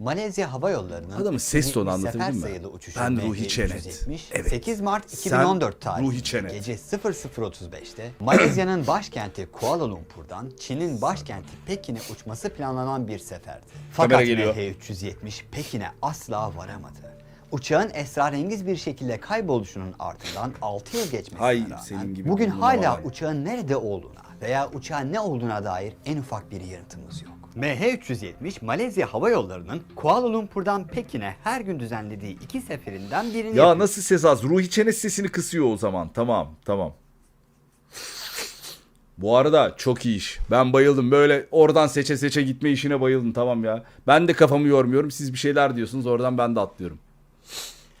Malezya Hava Yolları'nın Adamın ses tonu sefer anlatabildim mi? sayılı uçuşu Ben MH370, Ruhi Çenet. Evet. 8 Mart Sen 2014 tarihinde Ruhi Çenet. gece 00.35'te Malezya'nın başkenti Kuala Lumpur'dan Çin'in başkenti Pekin'e uçması planlanan bir seferdi. Fakat Kamera geliyor. MH370 Pekin'e asla varamadı. Uçağın esrarengiz bir şekilde kayboluşunun ardından 6 yıl geçmesine Hay rağmen senin gibi bugün burnuna hala uçağın nerede olduğuna veya uçağın ne olduğuna dair en ufak bir yanıtımız yok. MH370 Malezya Hava Yolları'nın Kuala Lumpur'dan Pekin'e her gün düzenlediği iki seferinden birini Ya nasıl ses az? Ruhi çene sesini kısıyor o zaman. Tamam tamam. Bu arada çok iyi iş. Ben bayıldım. Böyle oradan seçe seçe gitme işine bayıldım. Tamam ya. Ben de kafamı yormuyorum. Siz bir şeyler diyorsunuz. Oradan ben de atlıyorum.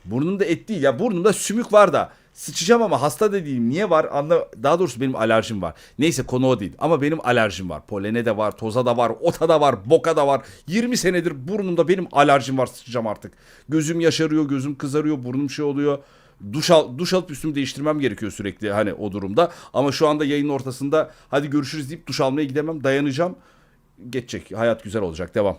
Burnumda et değil. Ya burnumda sümük var da. Sıçacağım ama hasta da değilim. Niye var? Anla daha doğrusu benim alerjim var. Neyse konu o değil. Ama benim alerjim var. Polene de var, toza da var, ota da var, boka da var. 20 senedir burnumda benim alerjim var. Sıçacağım artık. Gözüm yaşarıyor, gözüm kızarıyor, burnum şey oluyor. Duş, al, duş alıp üstümü değiştirmem gerekiyor sürekli hani o durumda. Ama şu anda yayının ortasında hadi görüşürüz deyip duş almaya gidemem. Dayanacağım. Geçecek. Hayat güzel olacak. Devam.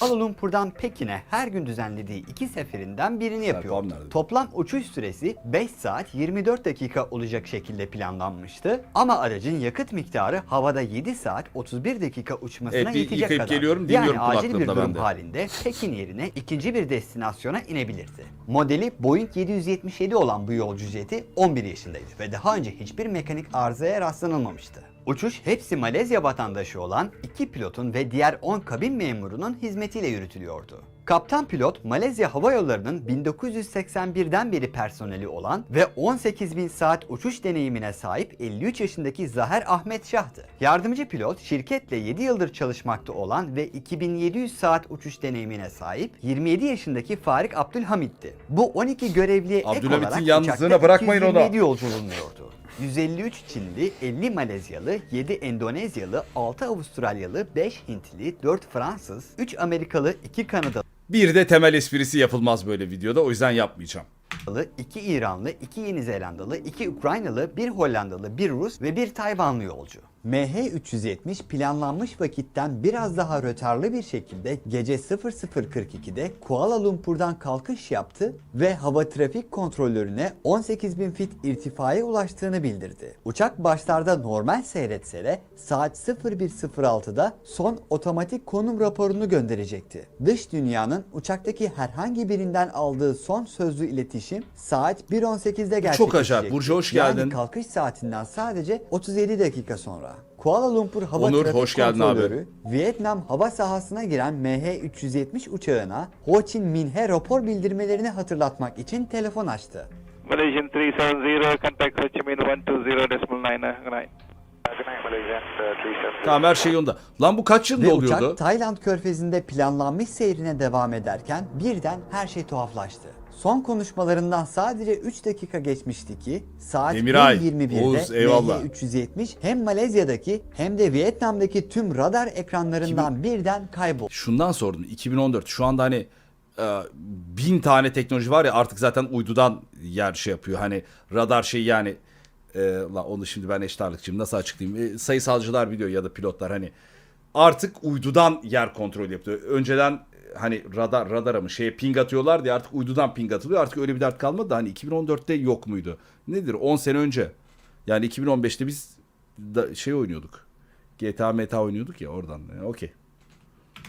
Kuala Lumpur'dan Pekin'e her gün düzenlediği iki seferinden birini yapıyor. Toplam uçuş süresi 5 saat 24 dakika olacak şekilde planlanmıştı. Ama aracın yakıt miktarı havada 7 saat 31 dakika uçmasına Evet, yetecek kadar. geliyorum, dinliyorum yani acil bir durum ben de. halinde Pekin yerine ikinci bir destinasyona inebilirdi. Modeli Boeing 777 olan bu yolcu jeti 11 yaşındaydı ve daha önce hiçbir mekanik arızaya rastlanılmamıştı. Uçuş hepsi Malezya vatandaşı olan iki pilotun ve diğer 10 kabin memurunun hizmetiyle yürütülüyordu. Kaptan pilot Malezya Hava Yolları'nın 1981'den beri personeli olan ve 18 bin saat uçuş deneyimine sahip 53 yaşındaki Zaher Ahmet Şah'tı. Yardımcı pilot şirketle 7 yıldır çalışmakta olan ve 2700 saat uçuş deneyimine sahip 27 yaşındaki Farik Abdülhamid'ti. Bu 12 görevliye ek olarak yalnızlığına bırakmayın onu. 227 yolcu bulunuyordu. 153 Çinli, 50 Malezyalı, 7 Endonezyalı, 6 Avustralyalı, 5 Hintli, 4 Fransız, 3 Amerikalı, 2 Kanadalı, Bir de temel esprisi yapılmaz böyle videoda. O yüzden yapmayacağım. 2 İranlı, 2 Yeni Zelandalı, 2 Ukraynalı, 1 Hollandalı, 1 Rus ve 1 Tayvanlı yolcu. MH370 planlanmış vakitten biraz daha rötarlı bir şekilde gece 00.42'de Kuala Lumpur'dan kalkış yaptı ve hava trafik kontrolörüne 18.000 fit irtifaya ulaştığını bildirdi. Uçak başlarda normal seyretse de saat 01.06'da son otomatik konum raporunu gönderecekti. Dış dünyanın uçaktaki herhangi birinden aldığı son sözlü iletişim saat 1.18'de gerçekleşecekti. Çok acayip. Burcu hoş geldin. Yani kalkış saatinden sadece 37 dakika sonra. Kuala Lumpur Hava Onur, Trafik hoş geldin abi. Kontrolörü, Vietnam hava sahasına giren MH370 uçağına Ho Chi Minh'e rapor bildirmelerini hatırlatmak için telefon açtı. Malaysian 370, contact Ho Chi Minh 120.9. Good night. Good night, Malaysian 370. Tamam her şey yolunda. Lan bu kaç yılında Ve oluyordu? uçak Tayland körfezinde planlanmış seyrine devam ederken birden her şey tuhaflaştı. Son konuşmalarından sadece 3 dakika geçmişti ki saat Demiray, 1.21'de Oğuz, eyvallah. MH370 hem Malezya'daki hem de Vietnam'daki tüm radar ekranlarından birden kayboldu. Şundan sordum 2014 şu anda hani e, bin tane teknoloji var ya artık zaten uydudan yer şey yapıyor. Hani radar şey yani e, lan onu şimdi ben eşit ağırlıkçıyım nasıl açıklayayım E, sayısalcılar biliyor ya da pilotlar hani artık uydudan yer kontrol yapıyor. Önceden hani radar radara mı şeye ping atıyorlar diye artık uydudan ping atılıyor. Artık öyle bir dert kalmadı da hani 2014'te yok muydu? Nedir 10 sene önce. Yani 2015'te biz da şey oynuyorduk. GTA meta oynuyorduk ya oradan. Yani, Okey.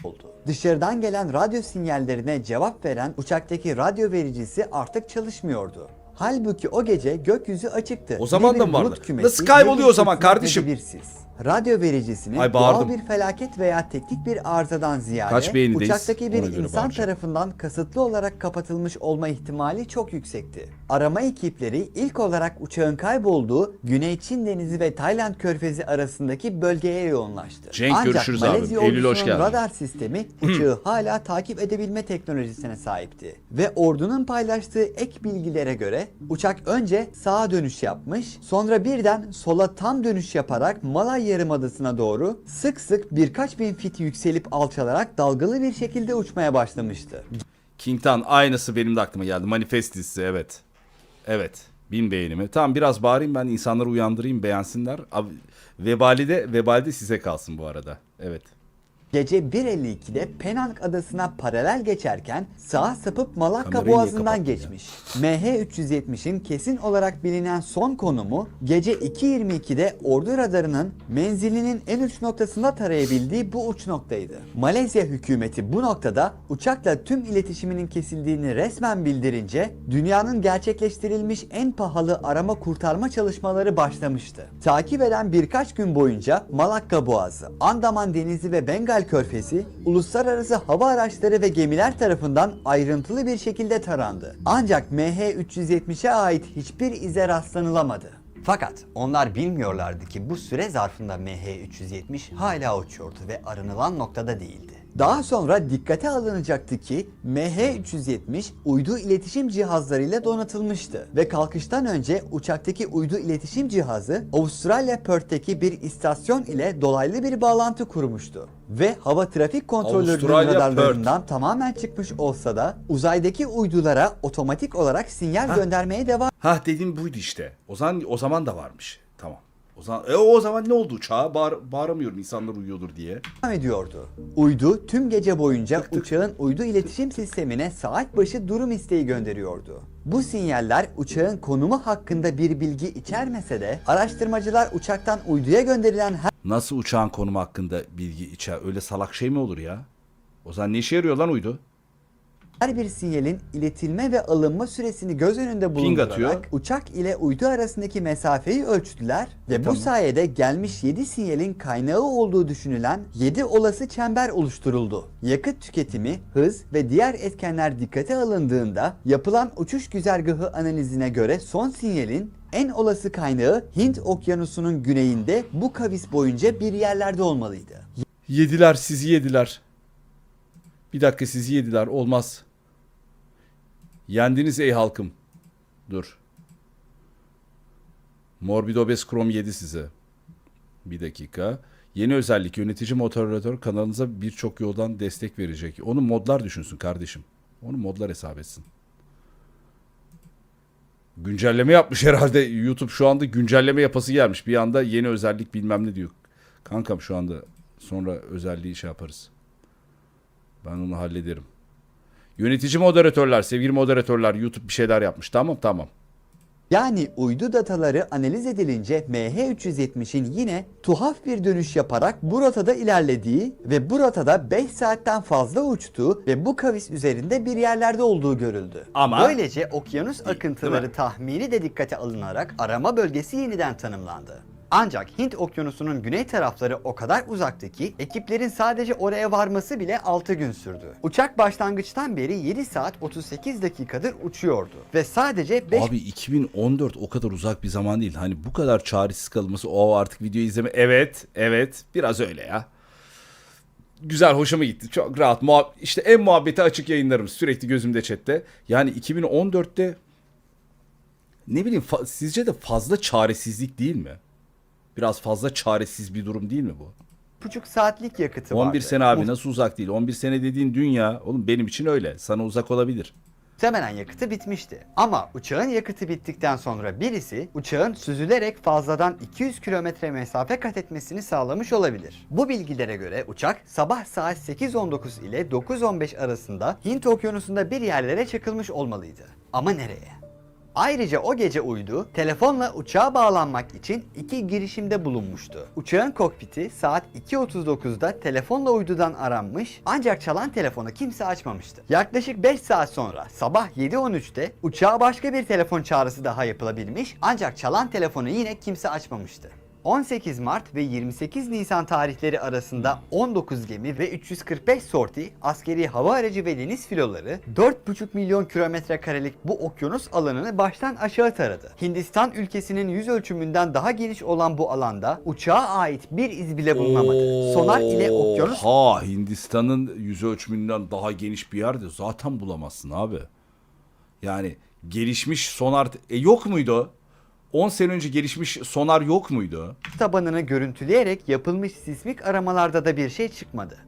oldu. Dışarıdan gelen radyo sinyallerine cevap veren uçaktaki radyo vericisi artık çalışmıyordu. Halbuki o gece gökyüzü açıktı. O zaman da mı vardı? Nasıl kayboluyor o zaman kardeşim? sis. Radyo vericisinin Ay, doğal bir felaket veya teknik bir arızadan ziyade Kaç beğenideyiz? uçaktaki bir Ona göre insan bağıracağım. tarafından kasıtlı olarak kapatılmış olma ihtimali çok yüksekti. Arama ekipleri ilk olarak uçağın kaybolduğu Güney Çin Denizi ve Tayland Körfezi arasındaki bölgeye yoğunlaştı. Cenk, Ancak görüşürüz abi. Malezya Eylül, hoş geldin. radar sistemi uçağı hala takip edebilme teknolojisine sahipti. Ve ordunun paylaştığı ek bilgilere göre uçak önce sağa dönüş yapmış, sonra birden sola tam dönüş yaparak Malay Yarımadası'na doğru sık sık birkaç bin fit yükselip alçalarak dalgalı bir şekilde uçmaya başlamıştı. Kingtan aynısı benim de aklıma geldi. Manifest dizisi evet. Evet. Bin beğenimi. Tamam biraz bağırayım ben insanları uyandırayım beğensinler. Abi, vebali de vebali de size kalsın bu arada. Evet. Gece 1.52'de Penang adasına paralel geçerken sağa sapıp Malakka Kamerayı boğazından geçmiş. MH370'in kesin olarak bilinen son konumu gece 2.22'de ordu radarının menzilinin en uç noktasında tarayabildiği bu uç noktaydı. Malezya hükümeti bu noktada uçakla tüm iletişiminin kesildiğini resmen bildirince dünyanın gerçekleştirilmiş en pahalı arama kurtarma çalışmaları başlamıştı. Takip eden birkaç gün boyunca Malakka Boğazı, Andaman Denizi ve Bengal Körfezi uluslararası hava araçları ve gemiler tarafından ayrıntılı bir şekilde tarandı. Ancak MH370'e ait hiçbir ize rastlanılamadı. Fakat onlar bilmiyorlardı ki bu süre zarfında MH370 hala uçuyordu ve aranılan noktada değildi. Daha sonra dikkate alınacaktı ki MH370 uydu iletişim cihazlarıyla donatılmıştı ve kalkıştan önce uçaktaki uydu iletişim cihazı Avustralya Perth'teki bir istasyon ile dolaylı bir bağlantı kurmuştu ve hava trafik kontrolörünün Avustralya radarlarından tamamen çıkmış olsa da uzaydaki uydulara otomatik olarak sinyal göndermeye devam Ha dediğim buydu işte. O zaman o zaman da varmış. O zaman e, o zaman ne oldu uçağa? Bağır, bağıramıyorum insanlar uyuyordur diye. ediyordu. Uydu tüm gece boyunca uçağın uydu iletişim sistemine saat başı durum isteği gönderiyordu. Bu sinyaller uçağın konumu hakkında bir bilgi içermese de araştırmacılar uçaktan uyduya gönderilen her Nasıl uçağın konumu hakkında bilgi içer? Öyle salak şey mi olur ya? O zaman ne işe yarıyor lan uydu? Her bir sinyalin iletilme ve alınma süresini göz önünde bulundurarak uçak ile uydu arasındaki mesafeyi ölçtüler ve bu tamam. sayede gelmiş 7 sinyalin kaynağı olduğu düşünülen 7 olası çember oluşturuldu. Yakıt tüketimi, hız ve diğer etkenler dikkate alındığında yapılan uçuş güzergahı analizine göre son sinyalin en olası kaynağı Hint Okyanusu'nun güneyinde bu kavis boyunca bir yerlerde olmalıydı. Yediler sizi yediler. Bir dakika sizi yediler. Olmaz. Yendiniz ey halkım. Dur. Morbidobes Chrome 7 size. Bir dakika. Yeni özellik yönetici moderatör kanalınıza birçok yoldan destek verecek. Onu modlar düşünsün kardeşim. Onu modlar hesap etsin. Güncelleme yapmış herhalde. YouTube şu anda güncelleme yapası gelmiş. Bir anda yeni özellik bilmem ne diyor. Kankam şu anda sonra özelliği şey yaparız. Ben onu hallederim. Yönetici moderatörler, sevgili moderatörler YouTube bir şeyler yapmış. Tamam tamam. Yani uydu dataları analiz edilince MH370'in yine tuhaf bir dönüş yaparak bu rotada ilerlediği ve bu rotada 5 saatten fazla uçtuğu ve bu kavis üzerinde bir yerlerde olduğu görüldü. Ama- Böylece okyanus akıntıları mi? tahmini de dikkate alınarak arama bölgesi yeniden tanımlandı. Ancak Hint okyanusunun güney tarafları o kadar uzaktı ki ekiplerin sadece oraya varması bile 6 gün sürdü. Uçak başlangıçtan beri 7 saat 38 dakikadır uçuyordu ve sadece 5 Abi 2014 o kadar uzak bir zaman değil. Hani bu kadar çaresiz kalması o artık video izleme. Evet, evet. Biraz öyle ya. Güzel, hoşuma gitti. Çok rahat. Muhab- işte en muhabbeti açık yayınlarım. Sürekli gözümde chatte. Yani 2014'te ne bileyim sizce de fazla çaresizlik değil mi? Biraz fazla çaresiz bir durum değil mi bu? buçuk saatlik yakıtı vardı. 11 sene abi nasıl uzak değil? 11 sene dediğin dünya oğlum benim için öyle. Sana uzak olabilir. Muhtemelen yakıtı bitmişti. Ama uçağın yakıtı bittikten sonra birisi uçağın süzülerek fazladan 200 kilometre mesafe kat etmesini sağlamış olabilir. Bu bilgilere göre uçak sabah saat 8.19 ile 9.15 arasında Hint okyanusunda bir yerlere çakılmış olmalıydı. Ama nereye? Ayrıca o gece uydu telefonla uçağa bağlanmak için iki girişimde bulunmuştu. Uçağın kokpiti saat 2.39'da telefonla uydudan aranmış ancak çalan telefonu kimse açmamıştı. Yaklaşık 5 saat sonra sabah 7.13'te uçağa başka bir telefon çağrısı daha yapılabilmiş ancak çalan telefonu yine kimse açmamıştı. 18 Mart ve 28 Nisan tarihleri arasında 19 gemi ve 345 sorti, askeri hava aracı ve deniz filoları 4,5 milyon kilometre karelik bu okyanus alanını baştan aşağı taradı. Hindistan ülkesinin yüz ölçümünden daha geniş olan bu alanda uçağa ait bir iz bile bulunamadı. Sonar ile okyanus Ha Hindistan'ın yüz ölçümünden daha geniş bir yerde zaten bulamazsın abi. Yani gelişmiş sonar e, yok muydu? O? 10 sene önce gelişmiş sonar yok muydu? tabanını görüntüleyerek yapılmış sismik aramalarda da bir şey çıkmadı.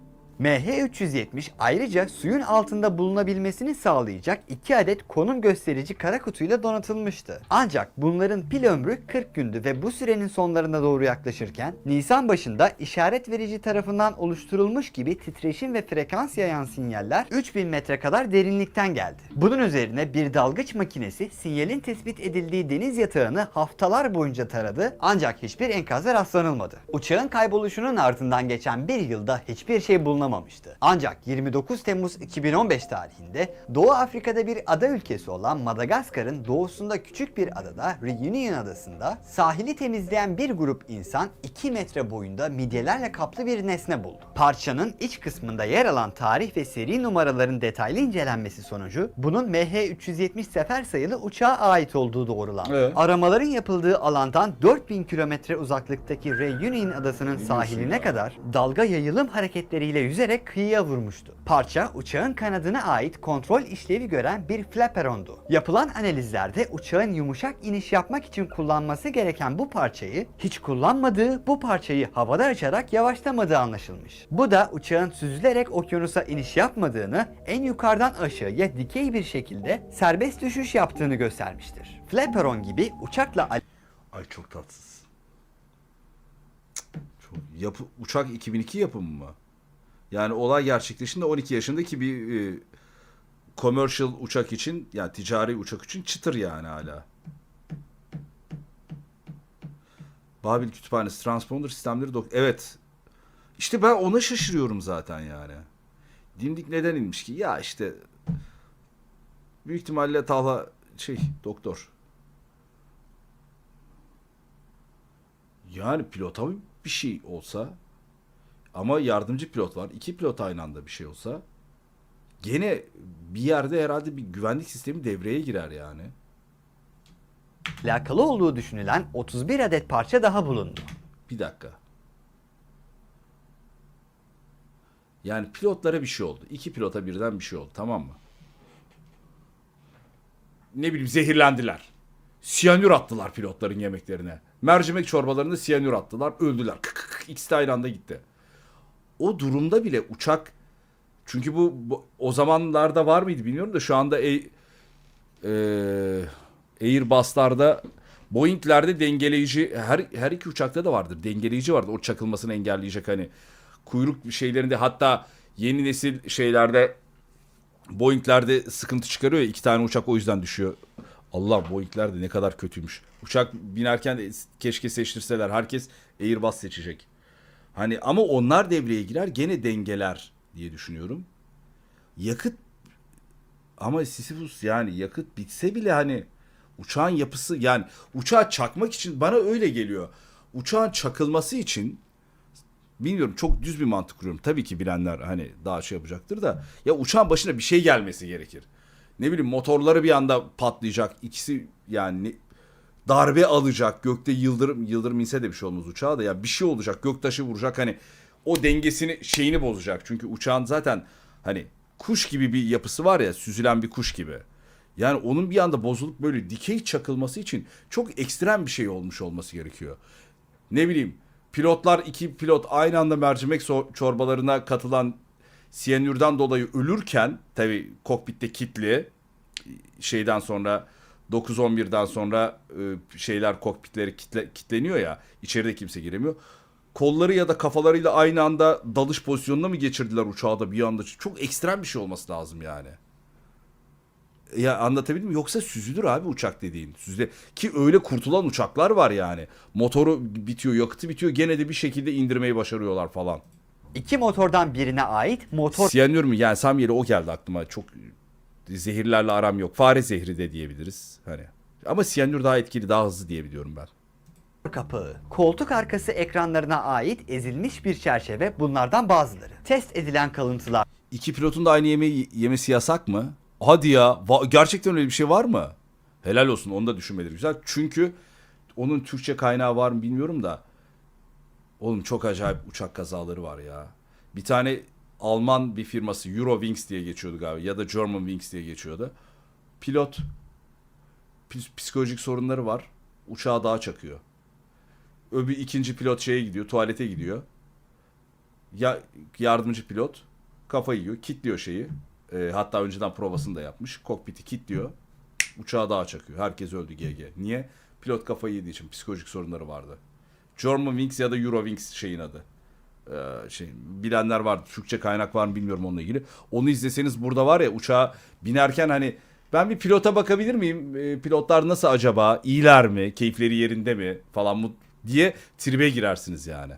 MH370 ayrıca suyun altında bulunabilmesini sağlayacak 2 adet konum gösterici kara kutuyla donatılmıştı. Ancak bunların pil ömrü 40 gündü ve bu sürenin sonlarına doğru yaklaşırken Nisan başında işaret verici tarafından oluşturulmuş gibi titreşim ve frekans yayan sinyaller 3000 metre kadar derinlikten geldi. Bunun üzerine bir dalgıç makinesi sinyalin tespit edildiği deniz yatağını haftalar boyunca taradı ancak hiçbir enkaza rastlanılmadı. Uçağın kayboluşunun ardından geçen bir yılda hiçbir şey bulunamamıştı. Ancak 29 Temmuz 2015 tarihinde Doğu Afrika'da bir ada ülkesi olan Madagaskar'ın doğusunda küçük bir adada Reunion adasında sahili temizleyen bir grup insan 2 metre boyunda midyelerle kaplı bir nesne buldu. Parçanın iç kısmında yer alan tarih ve seri numaraların detaylı incelenmesi sonucu bunun MH370 sefer sayılı uçağa ait olduğu doğrulandı. Evet. Aramaların yapıldığı alandan 4000 kilometre uzaklıktaki Reunion adasının sahiline kadar dalga yayılım hareketleriyle yüzerek kıyıya vurmuştu. Parça uçağın kanadına ait kontrol işlevi gören bir flaperondu. Yapılan analizlerde uçağın yumuşak iniş yapmak için kullanması gereken bu parçayı hiç kullanmadığı, bu parçayı havada açarak yavaşlamadığı anlaşılmış. Bu da uçağın süzülerek okyanusa iniş yapmadığını, en yukarıdan aşağıya dikey bir şekilde serbest düşüş yaptığını göstermiştir. Flaperon gibi uçakla Ay çok tatsız. Çok yapı uçak 2002 yapımı mı? Yani olay gerçekleştiğinde 12 yaşındaki bir e, commercial uçak için yani ticari uçak için çıtır yani hala. Babil Kütüphanesi transponder sistemleri dok evet. İşte ben ona şaşırıyorum zaten yani. Dimdik neden inmiş ki? Ya işte büyük ihtimalle Talha şey doktor. Yani pilota bir şey olsa ama yardımcı pilot var. iki pilot aynı anda bir şey olsa gene bir yerde herhalde bir güvenlik sistemi devreye girer yani. alakalı olduğu düşünülen 31 adet parça daha bulundu. Bir dakika. Yani pilotlara bir şey oldu. İki pilota birden bir şey oldu tamam mı? Ne bileyim zehirlendiler. Siyanür attılar pilotların yemeklerine. Mercimek çorbalarında siyanür attılar. Öldüler. Kık kık. İkisi de aynı anda gitti. O durumda bile uçak çünkü bu, bu o zamanlarda var mıydı bilmiyorum da şu anda e, e, Airbus'larda Boeing'lerde dengeleyici her her iki uçakta da vardır. Dengeleyici vardır. O çakılmasını engelleyecek hani kuyruk şeylerinde hatta yeni nesil şeylerde Boeing'lerde sıkıntı çıkarıyor iki tane uçak o yüzden düşüyor. Allah Boeing'ler de ne kadar kötüymüş. Uçak binerken keşke seçtirseler. Herkes Airbus seçecek. Hani ama onlar devreye girer gene dengeler diye düşünüyorum. Yakıt ama Sisyphus yani yakıt bitse bile hani uçağın yapısı yani uçağı çakmak için bana öyle geliyor. Uçağın çakılması için bilmiyorum çok düz bir mantık kuruyorum. Tabii ki bilenler hani daha şey yapacaktır da ya uçağın başına bir şey gelmesi gerekir. Ne bileyim motorları bir anda patlayacak. İkisi yani darbe alacak. Gökte yıldırım yıldırım inse de bir şey olmaz uçağa da ya bir şey olacak. Göktaşı vuracak hani o dengesini şeyini bozacak. Çünkü uçağın zaten hani kuş gibi bir yapısı var ya süzülen bir kuş gibi. Yani onun bir anda bozulup böyle dikey çakılması için çok ekstrem bir şey olmuş olması gerekiyor. Ne bileyim pilotlar iki pilot aynı anda mercimek çorbalarına katılan siyanürden dolayı ölürken tabi kokpitte kitli şeyden sonra 9-11'den sonra e, şeyler kokpitleri kitle, kitleniyor ya içeride kimse giremiyor. Kolları ya da kafalarıyla aynı anda dalış pozisyonuna mı geçirdiler uçağı da bir anda? Çok ekstrem bir şey olması lazım yani. Ya anlatabildim mi? Yoksa süzülür abi uçak dediğin. Süzülür. Ki öyle kurtulan uçaklar var yani. Motoru bitiyor, yakıtı bitiyor. Gene de bir şekilde indirmeyi başarıyorlar falan. İki motordan birine ait motor Siyanür mü? Yani Samyeli o geldi aklıma. Çok zehirlerle aram yok. Fare zehri de diyebiliriz. Hani. Ama siyanür daha etkili, daha hızlı diyebiliyorum ben. kapağı, koltuk arkası ekranlarına ait ezilmiş bir çerçeve bunlardan bazıları. Test edilen kalıntılar İki pilotun da aynı yemeği yemesi yasak mı? Hadi ya. Va- gerçekten öyle bir şey var mı? Helal olsun. Onu da düşünmeleri güzel. Çünkü onun Türkçe kaynağı var mı bilmiyorum da. Oğlum çok acayip uçak kazaları var ya. Bir tane Alman bir firması Eurowings diye geçiyordu galiba ya da German Wings diye geçiyordu. Pilot ps- psikolojik sorunları var. Uçağı dağa çakıyor. Öbür ikinci pilot şeye gidiyor, tuvalete gidiyor. Ya yardımcı pilot Kafayı yiyor. Kitliyor şeyi. Ee, hatta önceden provasını da yapmış. Kokpiti kitliyor. Uçağı dağa çakıyor. Herkes öldü GG. Niye? Pilot kafayı yediği için psikolojik sorunları vardı. Germanwings ya da Eurowings şeyin adı. Ee, şey bilenler var. Türkçe kaynak var mı bilmiyorum onunla ilgili. Onu izleseniz burada var ya uçağa binerken hani ben bir pilota bakabilir miyim? Ee, pilotlar nasıl acaba? İyiler mi? Keyifleri yerinde mi? Falan mı diye tribe girersiniz yani.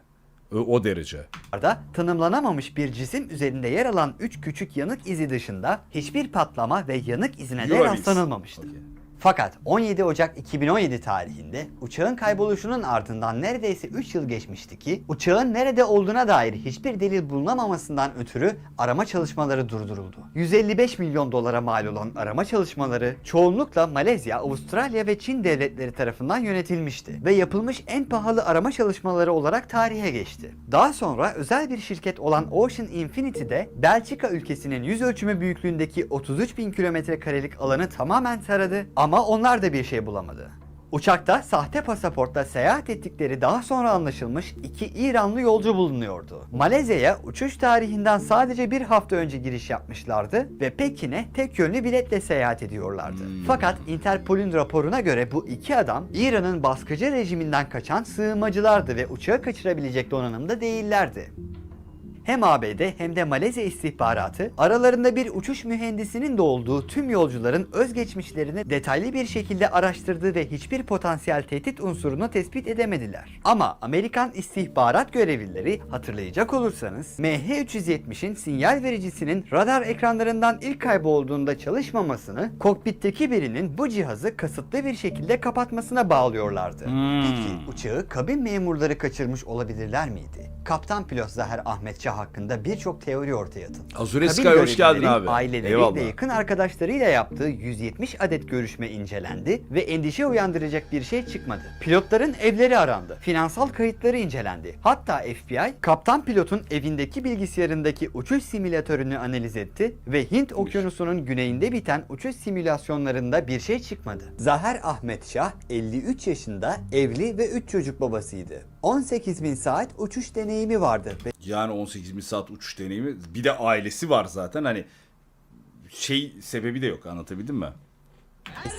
O, o derece. da tanımlanamamış bir cisim üzerinde yer alan 3 küçük yanık izi dışında hiçbir patlama ve yanık izine de rastlanılmamıştı. Okey. Fakat 17 Ocak 2017 tarihinde uçağın kayboluşunun ardından neredeyse 3 yıl geçmişti ki uçağın nerede olduğuna dair hiçbir delil bulunamamasından ötürü arama çalışmaları durduruldu. 155 milyon dolara mal olan arama çalışmaları çoğunlukla Malezya, Avustralya ve Çin devletleri tarafından yönetilmişti ve yapılmış en pahalı arama çalışmaları olarak tarihe geçti. Daha sonra özel bir şirket olan Ocean Infinity'de Belçika ülkesinin yüz ölçümü büyüklüğündeki 33 bin kilometre karelik alanı tamamen taradı ama onlar da bir şey bulamadı. Uçakta sahte pasaportla seyahat ettikleri daha sonra anlaşılmış iki İranlı yolcu bulunuyordu. Malezya'ya uçuş tarihinden sadece bir hafta önce giriş yapmışlardı ve Pekin'e tek yönlü biletle seyahat ediyorlardı. Fakat Interpol'ün raporuna göre bu iki adam İran'ın baskıcı rejiminden kaçan sığınmacılardı ve uçağı kaçırabilecek donanımda değillerdi. Hem ABD hem de Malezya istihbaratı aralarında bir uçuş mühendisinin de olduğu tüm yolcuların özgeçmişlerini detaylı bir şekilde araştırdı ve hiçbir potansiyel tehdit unsurunu tespit edemediler. Ama Amerikan istihbarat görevlileri hatırlayacak olursanız MH370'in sinyal vericisinin radar ekranlarından ilk kaybolduğunda çalışmamasını kokpitteki birinin bu cihazı kasıtlı bir şekilde kapatmasına bağlıyorlardı. Peki uçağı kabin memurları kaçırmış olabilirler miydi? Kaptan pilot Zaher Ahmet Hakkında birçok teori ortaya atıldı. Azure Sky, hoş geldin abi. Aileleri Eyvallah. ve yakın arkadaşlarıyla yaptığı 170 adet görüşme incelendi ve endişe uyandıracak bir şey çıkmadı. Pilotların evleri arandı. Finansal kayıtları incelendi. Hatta FBI kaptan pilotun evindeki bilgisayarındaki uçuş simülatörünü analiz etti ve Hint okyanusunun güneyinde biten uçuş simülasyonlarında bir şey çıkmadı. Zaher Ahmet Şah 53 yaşında evli ve 3 çocuk babasıydı. 18 bin saat uçuş deneyimi vardı Yani 18 bin saat uçuş deneyimi. Bir de ailesi var zaten. Hani şey sebebi de yok anlatabildim mi?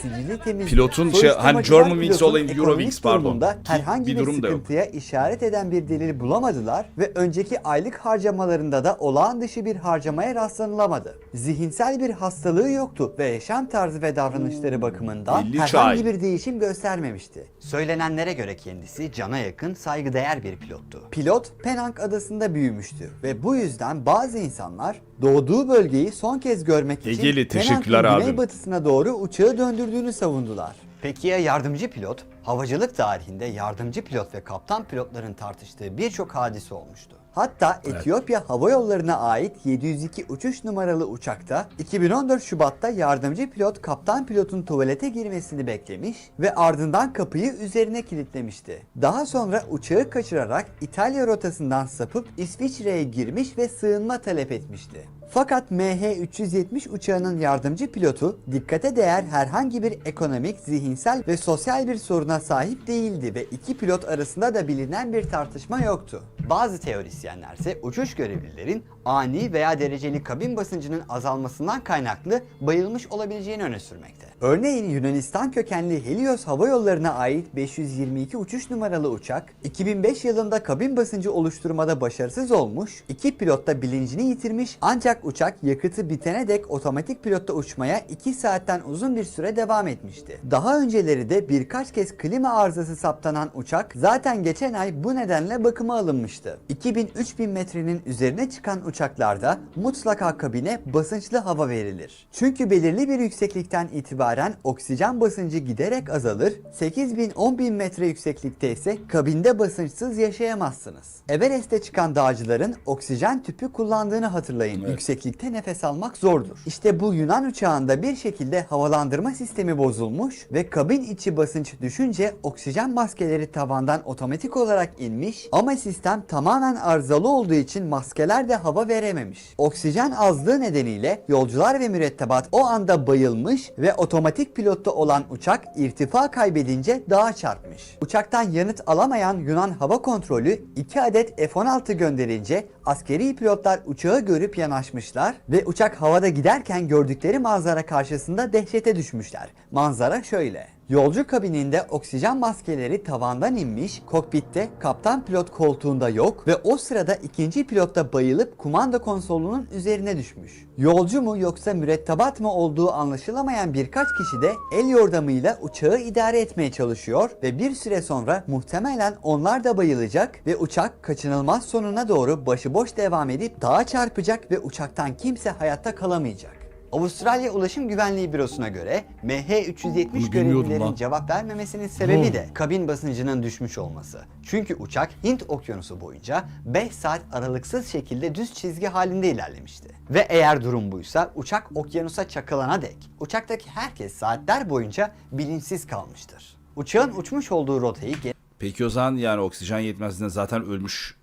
Sicili. Pilotun şey- hani Germanwings olayım, Eurowings pardon. herhangi bir bir, durum sıkıntıya işaret eden bir delil bulamadılar ve önceki aylık harcamalarında da olağan dışı bir harcamaya rastlanılamadı. Zihinsel bir hastalığı yoktu ve yaşam tarzı ve davranışları bakımından 53 herhangi ay. bir değişim göstermemişti. Söylenenlere göre kendisi cana yakın, saygıdeğer bir pilottu. Pilot Penang adasında büyümüştü ve bu yüzden bazı insanlar doğduğu bölgeyi son kez görmek için Egeli, teşekkürler abim. güneybatısına doğru uçağı döndürdüğünü savundular. Peki ya yardımcı pilot? Havacılık tarihinde yardımcı pilot ve kaptan pilotların tartıştığı birçok hadise olmuştu. Hatta Etiyopya Hava Yolları'na ait 702 uçuş numaralı uçakta 2014 Şubat'ta yardımcı pilot kaptan pilotun tuvalete girmesini beklemiş ve ardından kapıyı üzerine kilitlemişti. Daha sonra uçağı kaçırarak İtalya rotasından sapıp İsviçre'ye girmiş ve sığınma talep etmişti. Fakat MH370 uçağının yardımcı pilotu dikkate değer herhangi bir ekonomik, zihinsel ve sosyal bir soruna sahip değildi ve iki pilot arasında da bilinen bir tartışma yoktu. Bazı teorisyenler ise uçuş görevlilerin ani veya dereceli kabin basıncının azalmasından kaynaklı bayılmış olabileceğini öne sürmekte. Örneğin Yunanistan kökenli Helios Hava Yolları'na ait 522 uçuş numaralı uçak 2005 yılında kabin basıncı oluşturmada başarısız olmuş, iki pilot da bilincini yitirmiş ancak uçak yakıtı bitene dek otomatik pilotta uçmaya 2 saatten uzun bir süre devam etmişti. Daha önceleri de birkaç kez klima arızası saptanan uçak zaten geçen ay bu nedenle bakıma alınmıştı. 2000-3000 metrenin üzerine çıkan uçaklarda mutlaka kabine basınçlı hava verilir. Çünkü belirli bir yükseklikten itibaren oksijen basıncı giderek azalır, 8000-10000 metre yükseklikte ise kabinde basınçsız yaşayamazsınız. Everest'e çıkan dağcıların oksijen tüpü kullandığını hatırlayın. Evet. Yükseklikte nefes almak zordur. İşte bu Yunan uçağında bir şekilde havalandırma sistemi bozulmuş ve kabin içi basınç düşünce oksijen maskeleri tavandan otomatik olarak inmiş ama sistem tamamen arızalı olduğu için maskeler de hava verememiş. Oksijen azlığı nedeniyle yolcular ve mürettebat o anda bayılmış ve otomatik pilotta olan uçak irtifa kaybedince dağa çarpmış. Uçaktan yanıt alamayan Yunan Hava Kontrolü 2 adet F-16 gönderince askeri pilotlar uçağı görüp yanaşmışlar ve uçak havada giderken gördükleri manzara karşısında dehşete düşmüşler. Manzara şöyle. Yolcu kabininde oksijen maskeleri tavandan inmiş, kokpitte kaptan pilot koltuğunda yok ve o sırada ikinci pilot da bayılıp kumanda konsolunun üzerine düşmüş. Yolcu mu yoksa mürettebat mı olduğu anlaşılamayan birkaç kişi de el yordamıyla uçağı idare etmeye çalışıyor ve bir süre sonra muhtemelen onlar da bayılacak ve uçak kaçınılmaz sonuna doğru başıboş devam edip dağa çarpacak ve uçaktan kimse hayatta kalamayacak. Avustralya Ulaşım Güvenliği Bürosu'na göre MH370 Bunu bilmiyordum görevlilerin cevap vermemesinin sebebi de kabin basıncının düşmüş olması. Çünkü uçak Hint Okyanusu boyunca 5 saat aralıksız şekilde düz çizgi halinde ilerlemişti. Ve eğer durum buysa uçak okyanusa çakılana dek uçaktaki herkes saatler boyunca bilinçsiz kalmıştır. Uçağın uçmuş olduğu rotayı Peki o zaman yani oksijen yetmezliğinden zaten ölmüş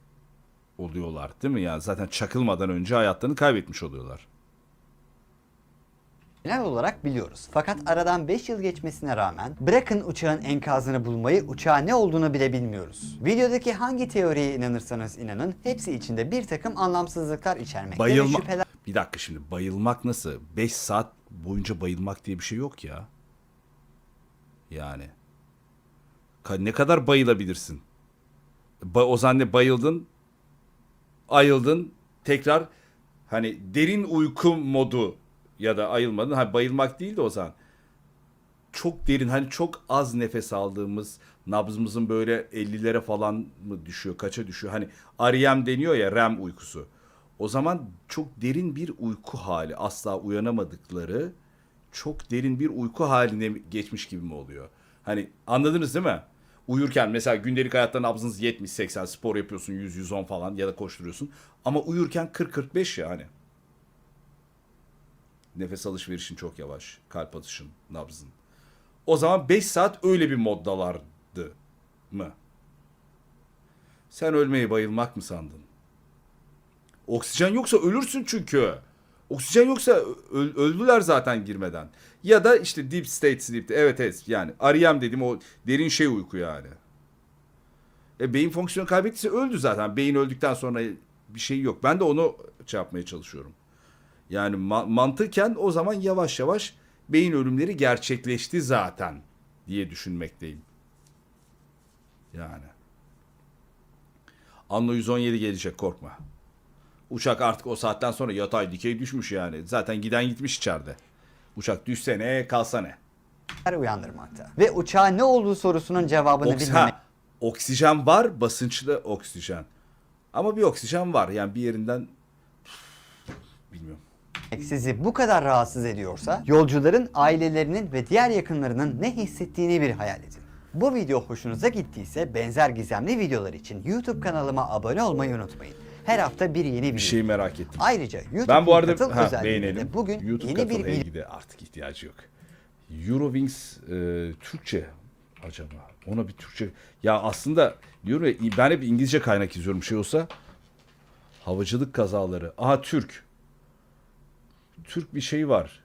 oluyorlar değil mi? Yani zaten çakılmadan önce hayatlarını kaybetmiş oluyorlar. Genel olarak biliyoruz. Fakat aradan 5 yıl geçmesine rağmen bırakın uçağın enkazını bulmayı uçağın ne olduğunu bile bilmiyoruz. Videodaki hangi teoriye inanırsanız inanın hepsi içinde bir takım anlamsızlıklar içermekte ve Bayılma. şüpheler Bir dakika şimdi bayılmak nasıl? 5 saat boyunca bayılmak diye bir şey yok ya. Yani. Ka- Ne kadar bayılabilirsin? Ba- o zaman ne bayıldın, ayıldın, tekrar hani derin uyku modu ya da ayılmadın. Ha bayılmak değil de o zaman çok derin hani çok az nefes aldığımız nabzımızın böyle 50'lere falan mı düşüyor kaça düşüyor hani REM deniyor ya REM uykusu. O zaman çok derin bir uyku hali asla uyanamadıkları çok derin bir uyku haline geçmiş gibi mi oluyor? Hani anladınız değil mi? Uyurken mesela gündelik hayatta nabzınız 70-80 spor yapıyorsun 100-110 falan ya da koşturuyorsun. Ama uyurken 40-45 ya hani. Nefes alışverişin çok yavaş. Kalp atışın, nabzın. O zaman 5 saat öyle bir moddalardı mı? Sen ölmeyi bayılmak mı sandın? Oksijen yoksa ölürsün çünkü. Oksijen yoksa öldüler zaten girmeden. Ya da işte deep state sleep'te. Evet evet yani REM dedim o derin şey uyku yani. E, beyin fonksiyonu kaybettiyse öldü zaten. Beyin öldükten sonra bir şey yok. Ben de onu şey yapmaya çalışıyorum. Yani ma- mantıken o zaman yavaş yavaş beyin ölümleri gerçekleşti zaten diye düşünmekteyim. Yani. Anno 117 gelecek korkma. Uçak artık o saatten sonra yatay dikey düşmüş yani. Zaten giden gitmiş içeride. Uçak düşse ne kalsa ne. uyandırmakta. Ve uçağın ne olduğu sorusunun cevabını Oks- bilmemek ha, oksijen var basınçlı oksijen. Ama bir oksijen var yani bir yerinden bilmiyorum. Sizi bu kadar rahatsız ediyorsa yolcuların ailelerinin ve diğer yakınlarının ne hissettiğini bir hayal edin. Bu video hoşunuza gittiyse benzer gizemli videolar için YouTube kanalıma abone olmayı unutmayın. Her hafta bir yeni video. Bir şeyi merak ettim. Ayrıca YouTube Ben bu arada katıl ha, beğenelim. de bugün YouTube yeni bir video ilgide artık ihtiyacı yok. Eurowings e, Türkçe acaba? Ona bir Türkçe. Ya aslında diyorum ya ben hep İngilizce kaynak izliyorum şey olsa. Havacılık kazaları. Aha Türk. Türk bir şey var.